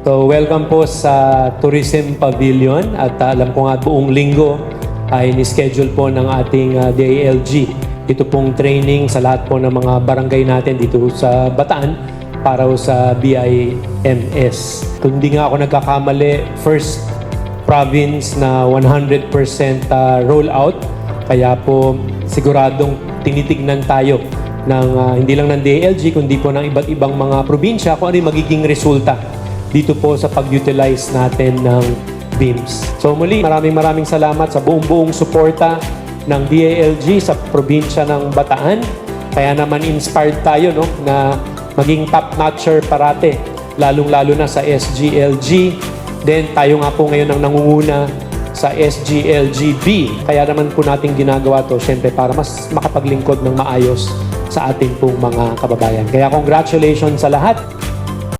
So welcome po sa Tourism Pavilion at uh, alam ko nga buong linggo ay ni-schedule po ng ating uh, DILG. Ito pong training sa lahat po ng mga barangay natin dito sa Bataan para sa BIMS. Kung hindi nga ako nagkakamali, first province na 100% uh, rollout. Kaya po siguradong tinitignan tayo ng uh, hindi lang ng DLG kundi po ng iba't ibang mga probinsya kung ano yung magiging resulta dito po sa pag-utilize natin ng BIMS. So muli, maraming maraming salamat sa buong-buong suporta ng DALG sa probinsya ng Bataan. Kaya naman inspired tayo no, na maging top-notcher parate, lalong-lalo na sa SGLG. Then tayo nga po ngayon ang nangunguna sa SGLGB. Kaya naman po natin ginagawa to syempre para mas makapaglingkod ng maayos sa ating pong mga kababayan. Kaya congratulations sa lahat.